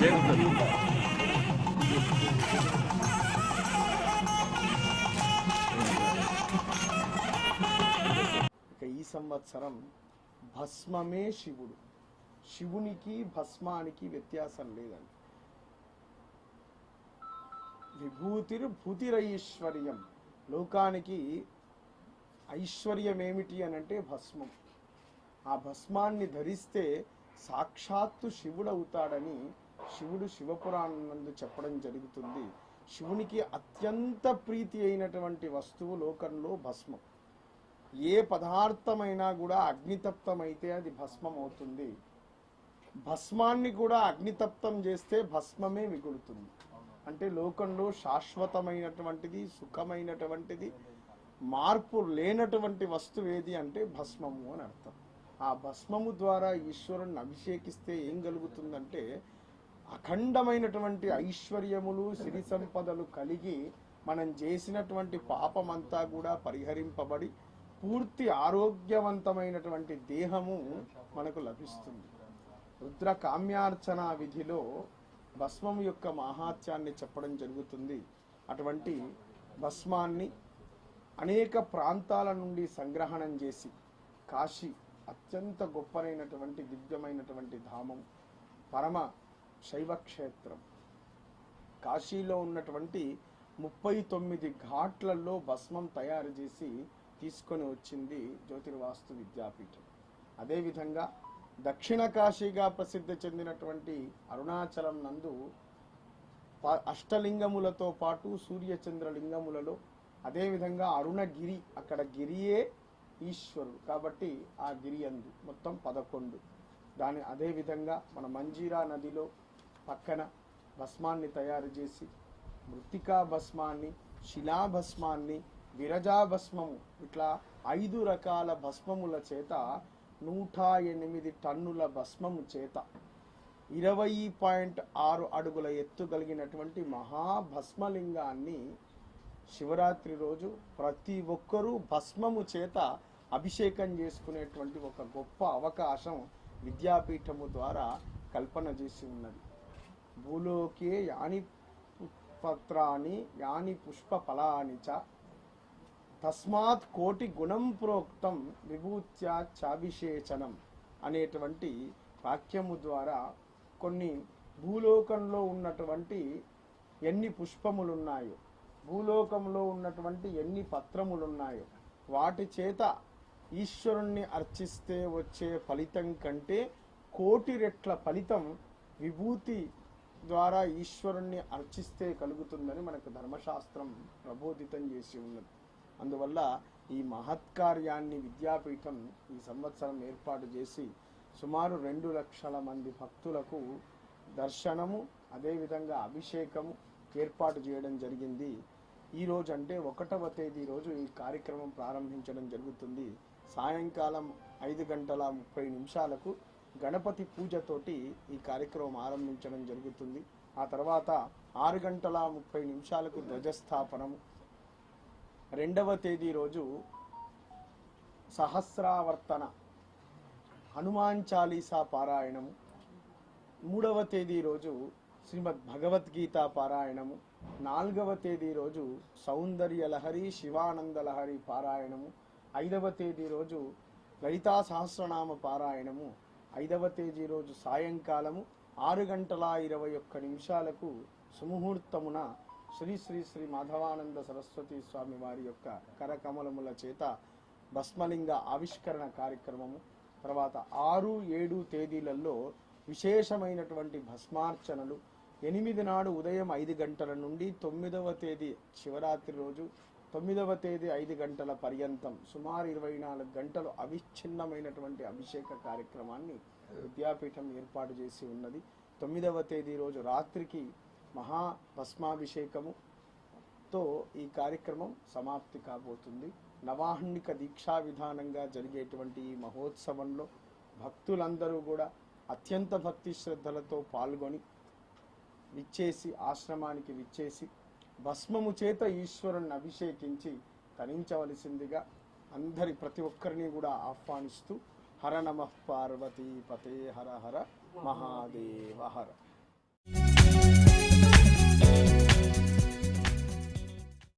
ఈ సంవత్సరం భస్మమే శివుడు. శివునికి భస్మానికి వ్యత్యాసం లేదండి. విభూతిర్ భూతిరైశ్వర్యం లోకానికి ఐశ్వర్యం ఏమిటి అని అంటే భస్మం. ఆ భస్మాన్ని ధరిస్తే సాక్షాత్తు శివుడు అవుతాడని శివుడు శివపురాణం నందు చెప్పడం జరుగుతుంది. శివునికి అత్యంత ప్రీతి అయినటువంటి వస్తువు లోకంలో భస్మం. ఏ పదార్థమైనా కూడా అగ్నితప్తమైతే అది భస్మం అవుతుంది భస్మాన్ని కూడా అగ్నితప్తం చేస్తే భస్మమే మిగులుతుంది. అంటే లోకంలో శాశ్వతమైనటువంటిది సుఖమైనటువంటిది మార్పు లేనటువంటి వస్తువు ఏది అంటే భస్మము అని అర్థం. ఆ భస్మము ద్వారా ఈశ్వరుణ్ణి అభిషేకిస్తే ఏం కలుగుతుందంటే అఖండమైనటువంటి ఐశ్వర్యములు సిరి సంపదలు కలిగి మనం చేసినటువంటి పాపమంతా కూడా పరిహరింపబడి పూర్తి ఆరోగ్యవంతమైనటువంటి దేహము మనకు లభిస్తుంది. రుద్ర కామ్యార్చన విధిలో భస్మం యొక్క మహాత్యాన్ని చెప్పడం జరుగుతుంది. అటువంటి భస్మాన్ని అనేక ప్రాంతాల నుండి సంగ్రహణం చేసి కాశీ అత్యంత గొప్పనైనటువంటి దివ్యమైనటువంటి ధామం పరమ శైవ క్షేత్రం కాశీలో ఉన్నటువంటి ముప్పై తొమ్మిది ఘాట్లలో భస్మం తయారు చేసి తీసుకొని వచ్చింది జ్యోతిర్వాస్తు విద్యాపీఠం. అదేవిధంగా దక్షిణ కాశీగా ప్రసిద్ధి చెందినటువంటి అరుణాచలం నందు ప- అష్టలింగములతో పాటు సూర్యచంద్ర లింగములలో అదేవిధంగా అరుణగిరి అక్కడ గిరియే ఈశ్వరుడు. కాబట్టి ఆ గిరి అందు మొత్తం పదకొండు. దాని అదేవిధంగా మన మంజీరా నదిలో పక్కన భస్మాన్ని తయారు చేసి మృతికా భస్మాన్ని శిలా భస్మాన్ని విరజా భస్మము ఇట్లా ఐదు రకాల భస్మముల చేత నూట ఎనిమిది టన్నుల భస్మము చేత ఇరవై పాయింట్ ఆరు అడుగుల ఎత్తు కలిగినటువంటి మహాభస్మలింగాన్ని శివరాత్రి రోజు ప్రతి ఒక్కరూ భస్మము చేత అభిషేకం చేసుకునేటువంటి ఒక గొప్ప అవకాశం విద్యాపీఠము ద్వారా కల్పన చేసి ఉన్నది. భూలోకే యాని పత్రాన్ని యాని పుష్ప ఫలాని చ తస్మాత్ కోటి గుణం ప్రోక్తం విభూత్యా చాభిషేచనం అనేటువంటి వాక్యము ద్వారా కొన్ని భూలోకంలో ఉన్నటువంటి ఎన్ని పుష్పములున్నాయో భూలోకంలో ఉన్నటువంటి ఎన్ని పత్రములున్నాయో వాటి చేత ఈశ్వరుణ్ణి అర్చిస్తే వచ్చే ఫలితం కంటే కోటి రెట్ల ఫలితం విభూతి ద్వారా ఈశ్వరుణ్ణి అర్చిస్తే కలుగుతుందని మనకు ధర్మశాస్త్రం ప్రబోధితం చేసి ఉన్నది. అందువల్ల ఈ మహత్కార్యాన్ని విద్యాపీఠం ఈ సంవత్సరం ఏర్పాటు చేసి సుమారు రెండు లక్షల మంది భక్తులకు దర్శనము అదేవిధంగా అభిషేకము ఏర్పాటు చేయడం జరిగింది. ఈరోజు అంటే ఒకటవ తేదీ రోజు ఈ కార్యక్రమం ప్రారంభించడం జరుగుతుంది. సాయంకాలం ఐదు గంటల ముప్పై నిమిషాలకు గణపతి పూజతోటి ఈ కార్యక్రమం ఆరంభించడం జరుగుతుంది. ఆ తర్వాత ఆరు గంటల ముప్పై నిమిషాలకు ధ్వజస్థాపనము. రెండవ తేదీ రోజు సహస్రావర్తన హనుమాన్ చాలీసా పారాయణము. మూడవ తేదీ రోజు శ్రీమద్ భగవద్గీత పారాయణము. నాలుగవ తేదీ రోజు సౌందర్య లహరి శివానంద లహరి పారాయణము. ఐదవ తేదీ రోజు లలితా సహస్రనామ పారాయణము. ఐదవ తేదీ రోజు సాయంకాలము ఆరు గంటల ఇరవై ఒక్క నిమిషాలకు సుముహూర్తమున శ్రీ శ్రీ శ్రీ మాధవానంద సరస్వతి స్వామి వారి యొక్క కరకమలముల చేత భస్మలింగ ఆవిష్కరణ కార్యక్రమము తర్వాత ఆరు ఏడు తేదీలలో విశేషమైనటువంటి భస్మార్చనలు. ఎనిమిది నాడు ఉదయం ఐదు గంటల నుండి తొమ్మిదవ తేదీ శివరాత్రి రోజు తొమ్మిదవ తేదీ ఐదు గంటల పర్యంతం సుమారు ఇరవై నాలుగు గంటలు అవిచ్ఛిన్నమైనటువంటి అభిషేక కార్యక్రమాన్ని విద్యాపీఠం ఏర్పాటు చేసి ఉన్నది. తొమ్మిదవ తేదీ రోజు రాత్రికి మహా భస్మాభిషేకము తో ఈ కార్యక్రమం సమాప్తి కాబోతుంది. నవాహ్నిక దీక్షా విధానంగా జరిగేటువంటి ఈ మహోత్సవంలో భక్తులందరూ కూడా అత్యంత భక్తి శ్రద్ధలతో పాల్గొని విచ్చేసి ఆశ్రమానికి విచ్చేసి భస్మము చేత ఈశ్వరుణ్ణి అభిషేకించి తరించవలసిందిగా అందరి ప్రతి ఒక్కరిని కూడా ఆహ్వానిస్తూ హర నమ పార్వతీ పతే హర హర మహాదేవ హర.